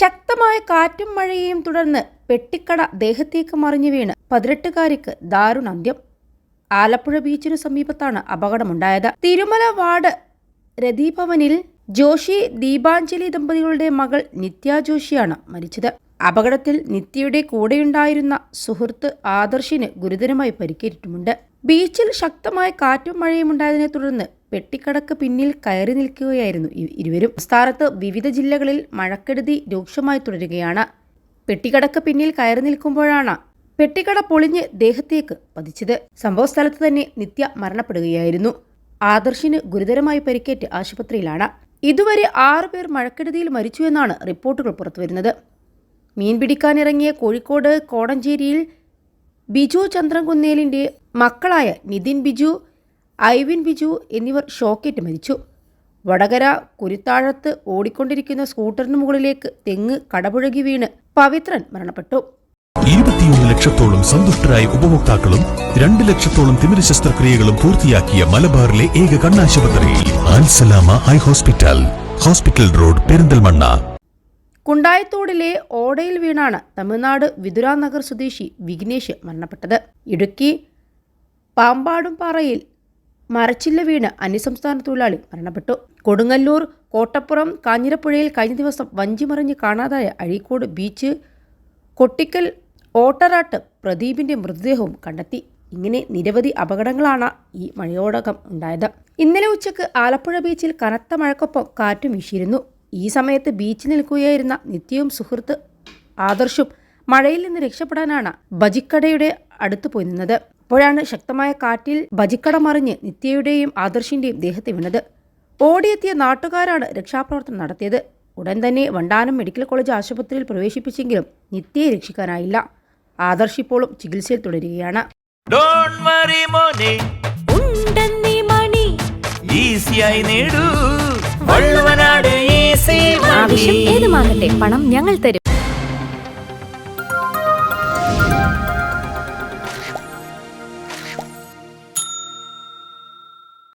ശക്തമായ കാറ്റും മഴയെയും തുടർന്ന് പെട്ടിക്കട ദേഹത്തേക്ക് മറിഞ്ഞു വീണ് പതിനെട്ടുകാരിക്ക് ദാരുണാന്ത്യം. ആലപ്പുഴ ബീച്ചിനു സമീപത്താണ് അപകടമുണ്ടായത്. തിരുമല വാർഡ് രതിഭവനിൽ ജോഷി ദീപാഞ്ജലി ദമ്പതികളുടെ മകൾ നിത്യ ജോഷിയാണ് മരിച്ചത്. അപകടത്തിൽ നിത്യയുടെ കൂടെയുണ്ടായിരുന്ന സുഹൃത്ത് ആദർശിന് ഗുരുതരമായി പരിക്കേറ്റിട്ടുമുണ്ട്. ബീച്ചിൽ ശക്തമായ കാറ്റും മഴയും ഉണ്ടായതിനെ തുടർന്ന് പെട്ടിക്കടക്ക് പിന്നിൽ കയറി നിൽക്കുകയായിരുന്നു ഇരുവരും. സംസ്ഥാനത്ത് വിവിധ ജില്ലകളിൽ മഴക്കെടുതി രൂക്ഷമായി തുടരുകയാണ്. പെട്ടിക്കടക്ക് പിന്നിൽ കയറി നിൽക്കുമ്പോഴാണ് പെട്ടിക്കട പൊളിഞ്ഞ് ദേഹത്തേക്ക് പതിച്ചത്. സംഭവസ്ഥലത്ത് തന്നെ നിത്യ മരണപ്പെടുകയായിരുന്നു. ആദർശിന് ഗുരുതരമായി പരിക്കേറ്റ് ആശുപത്രിയിലാണ്. ഇതുവരെ ആറുപേർ മഴക്കെടുതിയിൽ മരിച്ചു എന്നാണ് റിപ്പോർട്ടുകൾ പുറത്തുവരുന്നത്. മീൻ പിടിക്കാനിറങ്ങിയ കോഴിക്കോട് കോടഞ്ചേരിയിൽ ബിജു ചന്ദ്രൻകുന്നേലിന്റെ മക്കളായ നിതിൻ ബിജു ഐവിൻ ബിജു എന്നിവർ ഷോക്കേറ്റ് മരിച്ചു. വടകര കുരുത്താഴത്ത് ഓടിക്കൊണ്ടിരിക്കുന്ന സ്കൂട്ടറിന് മുകളിലേക്ക് തെങ്ങ് കടപുഴകി വീണ് പവിത്രൻ മരണപ്പെട്ടു. ഇരുപത്തിയൊന്ന് ലക്ഷത്തോളം സന്തുഷ്ടരായ ഉപഭോക്താക്കളും രണ്ട് ലക്ഷത്തോളം തിമിര ശസ്ത്രക്രിയകളും പൂർത്തിയാക്കിയ മലബാറിലെ ഏക കണ്ണാശുപത്രി Al Salama eye hospital hospital road Perinthalmanna. കുണ്ടായത്തോടിലെ ഓടയിൽ വീണാണ് തമിഴ്നാട് വിതുരാനഗർ സ്വദേശി വിഘ്നേഷ് മരണപ്പെട്ടത്. ഇടുക്കി പാമ്പാടുംപാറയിൽ മരച്ചില്ല വീണ് അന്യസംസ്ഥാന തൊഴിലാളി മരണപ്പെട്ടു. കൊടുങ്ങല്ലൂർ കോട്ടപ്പുറം കാഞ്ഞിരപ്പുഴയിൽ കഴിഞ്ഞ ദിവസം വഞ്ചിമറിഞ്ഞ് കാണാതായ അഴീക്കോട് ബീച്ച് കൊട്ടിക്കൽ ഓട്ടറാട്ട് പ്രദീപിന്റെ മൃതദേഹവും കണ്ടെത്തി. ഇങ്ങനെ നിരവധി അപകടങ്ങളാണ് ഈ മഴയോടകം ഉണ്ടായത്. ഇന്നലെ ഉച്ചയ്ക്ക് ആലപ്പുഴ ബീച്ചിൽ കനത്ത മഴക്കൊപ്പം കാറ്റും വീശിയിരുന്നു. ഈ സമയത്ത് ബീച്ചിൽ നിൽക്കുകയായിരുന്ന നിത്യവും സുഹൃത്ത് ആദർശും മഴയിൽ നിന്ന് രക്ഷപ്പെടാനാണ് ബജിക്കടയുടെ അടുത്ത് പോയി നിന്നത്. അപ്പോഴാണ് ശക്തമായ കാറ്റിൽ ബജിക്കട മറിഞ്ഞ് നിത്യയുടെയും ആദർശിന്റെയും ദേഹത്തെ വീണത്. ഓടിയെത്തിയ നാട്ടുകാരാണ് രക്ഷാപ്രവർത്തനം നടത്തിയത്. ഉടൻ തന്നെ വണ്ടാനം മെഡിക്കൽ കോളേജ് ആശുപത്രിയിൽ പ്രവേശിപ്പിച്ചെങ്കിലും നിത്യയെ രക്ഷിക്കാനായില്ല. ആദർശ് ഇപ്പോഴും ചികിത്സയിൽ തുടരുകയാണ്. ഡോണ്ട് വറി മോനെ. ഉണ്ടെന്നീ മണി. ഈസിയായി നേടൂ. വള്ളുവനാട് ഈസി ആവശ്യം ഏതുമാകട്ടെ പണം ഞങ്ങൾ തരും.